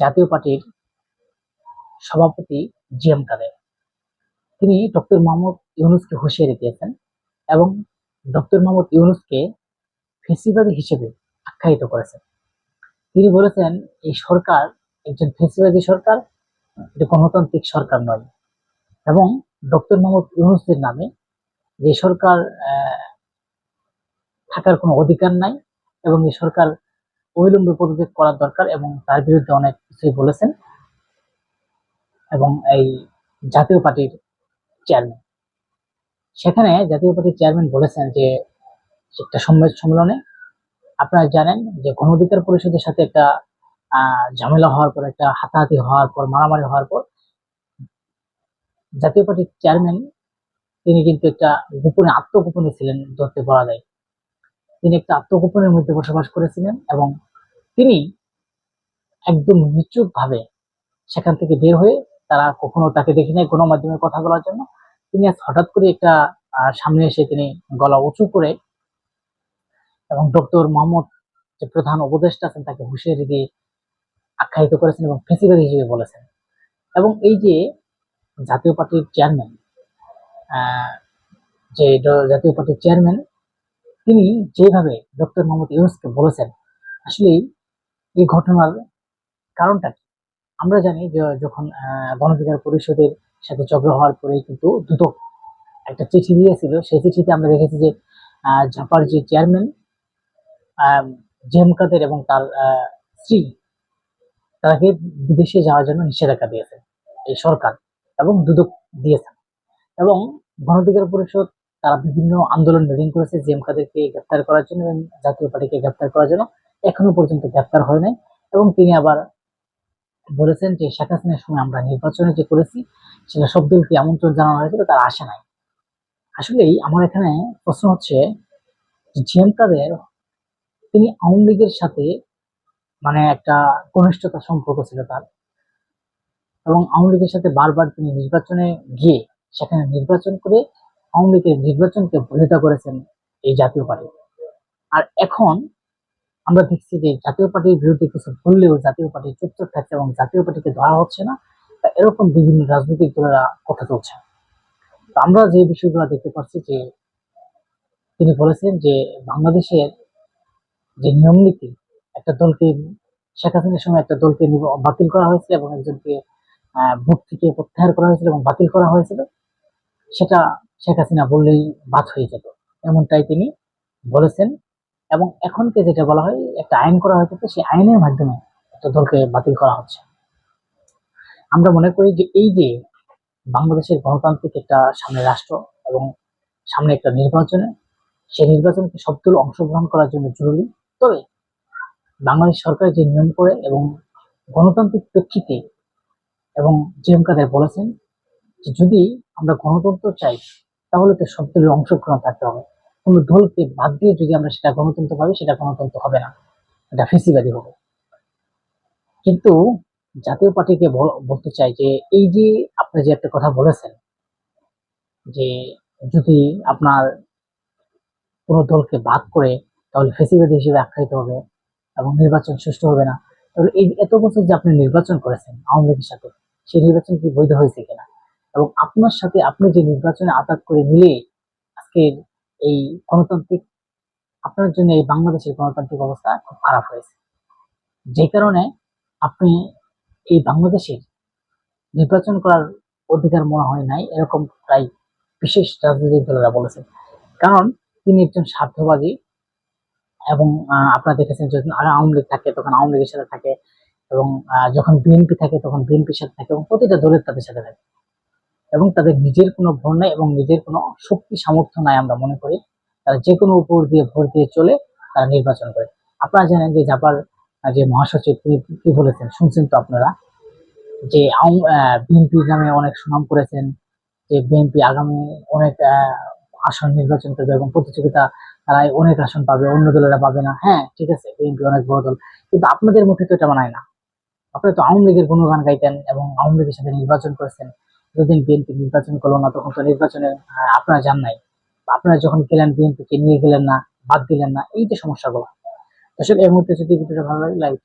জাতীয় পার্টির সভাপতি জি এম কাদের। তিনি ডক্টর মোহাম্মদ ইউনুসকে হুঁশিয়ারি দিয়েছেন এবং ডক্টর মোহাম্মদ ইউনুসকে ফেসিবাদী হিসেবে আখ্যায়িত করেছেন। তিনি বলেছেন, এই সরকার একজন ফেসিবাদী সরকার, এটা গণতান্ত্রিক সরকার নয়। এবং ডক্টর মোহাম্মদ ইউনুসের নামে যে সরকার থাকার কোনো অধিকার নাই এবং এই সরকার অবিলম্বে পদত্যাগ করার দরকার এবং তার বিরুদ্ধে অনেক কিছুই বলেছেন এবং এই জাতীয় পার্টির চেয়ারম্যান। সেখানে জাতীয় পার্টির চেয়ারম্যান বলেছেন যে, একটা সম্মেলনে আপনারা জানেন যে গণ অধিকার পরিষদের সাথে একটা ঝামেলা হওয়ার পর, একটা হাতাহাতি হওয়ার পর, মারামারি হওয়ার পর জাতীয় পার্টির চেয়ারম্যান, তিনি কিন্তু একটা গোপনে, আত্মগোপনে ছিলেন ধরতে বলা যায়। তিনি একটা আত্মগোপনের মধ্যে বসবাস করেছিলেন এবং তিনি একদম নিচুপ ভাবে সেখান থেকে বের হয়ে তারা কখনো তাকে দেখি নাই গণমাধ্যমে কথা বলার জন্য। তিনি আজ হঠাৎ করে একটা সামনে এসে তিনি গলা উঁচু করে এবং ডক্টর মোহাম্মদ যে প্রধান উপদেষ্টা আছেন তাকে হুঁশিয়ারি দিয়ে আখ্যায়িত করেছেন এবং ফেসিবাদী হিসেবে বলেছেন। এবং এই যে জাতীয় পার্টির চেয়ারম্যান যে জাতীয় পার্টির চেয়ারম্যান, তিনি যেভাবে ডক্টর মোহাম্মদ ইউনুসকে বলেছেন আসলে এই ঘটনার কারণটা কি? আমরা জানি যে যখন আহ, গণঅধিকার পরিষদের সাথে ঝগড়া হওয়ার পরেই কিন্তু দুদক একটা চিঠি দিয়েছিল। সেই চিঠিতে আমরা দেখেছি যে ঝাপার যে চেয়ারম্যান জেম কাদের এবং তার স্ত্রী তাকে বিদেশে যাওয়ার জন্য নিষেধাজ্ঞা দিয়েছে। এই সরকার এবং দুদক দিয়েছে। এবং গণধিকার পরিষদ তারা বিভিন্ন আন্দোলন মিটিং করেছে জিএম কাদেরকে গ্রেপ্তার করার জন্য এবং জাতীয় পার্টিকে গ্রেপ্তার করার জন্য। এখনও পর্যন্ত গ্রেপ্তার হয় নাই এবং তিনি আবার বলেছেন যে শেখ হাসিনার সময় আমরা নির্বাচনে যে করেছি, সেটা সব দলকে আমন্ত্রণ জানানো হয়েছিল, তারা আসে নাই। আসলেই আমার এখানে প্রশ্ন হচ্ছে জিএম কাদের তিনি আওয়ামী লীগের সাথে মানে একটা ঘনিষ্ঠতা সম্পর্ক ছিল তার। এবং আওয়ামী লীগের সাথে বারবার তিনি নির্বাচনে গিয়ে সেখানে নির্বাচন করে আওয়ামী লীগের নির্বাচনকে বৈধতা করেছেন এই জাতীয় পার্টি। আর এখন আমরা দেখছি যে জাতীয় পার্টির বিরুদ্ধে কিছু বললেও জাতীয় পার্টি চুপচাপ থাকছে এবং জাতীয় পার্টিকে ধরা হচ্ছে না এরকম বিভিন্ন রাজনৈতিক দলেরা কথা চলছে আমরা যে বিষয়গুলো দেখতে পাচ্ছি যে তিনি বলেছেন যে বাংলাদেশের যে নিয়ম নীতি একটা দলকে, শেখ হাসিনার সময় একটা দলকে বাতিল করা হয়েছিল এবং একজনকে ভোট থেকে প্রত্যাহার করা হয়েছিল এবং বাতিল করা হয়েছিল, সেটা শেখ হাসিনা বললেই বাদ হয়ে যেত। এমনটাই তিনি বলেছেন এবং এখনকে যেটা বলা হয়, একটা আইন করা হয়েছে সেই আইনের মাধ্যমে একটা দলকে বাতিল করা হচ্ছে। আমরা মনে করি যে এই যে বাংলাদেশের গণতান্ত্রিক একটা সামনে রাষ্ট্র এবং সামনে একটা নির্বাচনে সেই নির্বাচনকে সব দল অংশগ্রহণ করার জন্য জরুরি। তবে বাংলাদেশ সরকার যে নিয়ম করে এবং গণতান্ত্রিক প্রেক্ষিতে এবং জিএম কাদের বলেছেন যে যদি আমরা গণতন্ত্র চাই তাহলে তো সব দলের অংশগ্রহণ থাকতে হবে। কোনো দলকে বাদ দিয়ে যদি আমরা সেটা গণতন্ত্র ভাবি, সেটা গণতন্ত্র হবে না। এটা ফেসিবাদী হবে। কিন্তু জাতীয় পার্টিকে বলতে চাই যে, এই যে আপনি যে একটা কথা বলেছেন, যে যদি আপনার কোনো দলকে বাদ করে তাহলে ফেসিবাদী হিসেবে আখ্যায়িত হবে এবং নির্বাচন সুষ্ঠু হবে না, তাহলে এই এত বছর যে আপনি নির্বাচন করেছেন, আওয়ামী লীগের সাথে, সেই নির্বাচন কি বৈধ হয়েছে কিনা? এবং আপনার সাথে আপনি যে নির্বাচনে আঘাত করে মিলে আজকের এই গণতান্ত্রিক, আপনার জন্য এই বাংলাদেশের গণতান্ত্রিক অবস্থা খুব খারাপ হয়েছে। যে কারণে আপনি এই বাংলাদেশের নির্বাচন করার অধিকার মনে হয় নাই, এরকম প্রায় বিশেষ রাজনৈতিক দলেরা বলেছেন কারণ তিনি একজন স্বার্থবাদী এবং আপনারা দেখেছেন যখন আওয়ামী লীগ থাকে তখন আওয়ামী লীগের সাথে থাকে এবং যখন বিএনপি থাকে তখন বিএনপির সাথে থাকে এবং প্রতিটা দলের তাদের সাথে থাকে। এবং তাদের নিজের কোনো ভোট নাই এবং নিজের কোনো শক্তি, সামর্থ্য নাই আমরা মনে করি। তারা যে কোনো উপর দিয়ে ভোট দিয়ে চলে তারা নির্বাচন করে। আপনারা জানেন যে জাপার যে মহাসচিব তিনি কি বলেছেন? শুনছেন তো আপনারা? যে বিএনপি নামে অনেক সুনাম করেছেন, যে বিএনপি আগামী অনেক আসন নির্বাচন করবে এবং প্রতিযোগিতা তারা অনেক আসন পাবে, অন্য দলেরা পাবে না। হ্যাঁ ঠিক আছে বিএনপি অনেক বড় দল। কিন্তু আপনাদের মুখে তো এটা মানায় না। আপনারা তো আওয়ামী লীগের গুণগান গাইতেন এবং আওয়ামী লীগের সাথে নির্বাচন করেছেন। যতদিন বিএনপি নির্বাচন করল না, তখন তো নির্বাচনে আপনারা যান নাই। আপনারা যখন গেলেন বিএনপিকে নিয়ে গেলেন না, বাদ দিলেন না, এই যে সমস্যাগুলো। আসলে এই মুহূর্তে যদি ভিডিওটা ভালো লাগে লাইক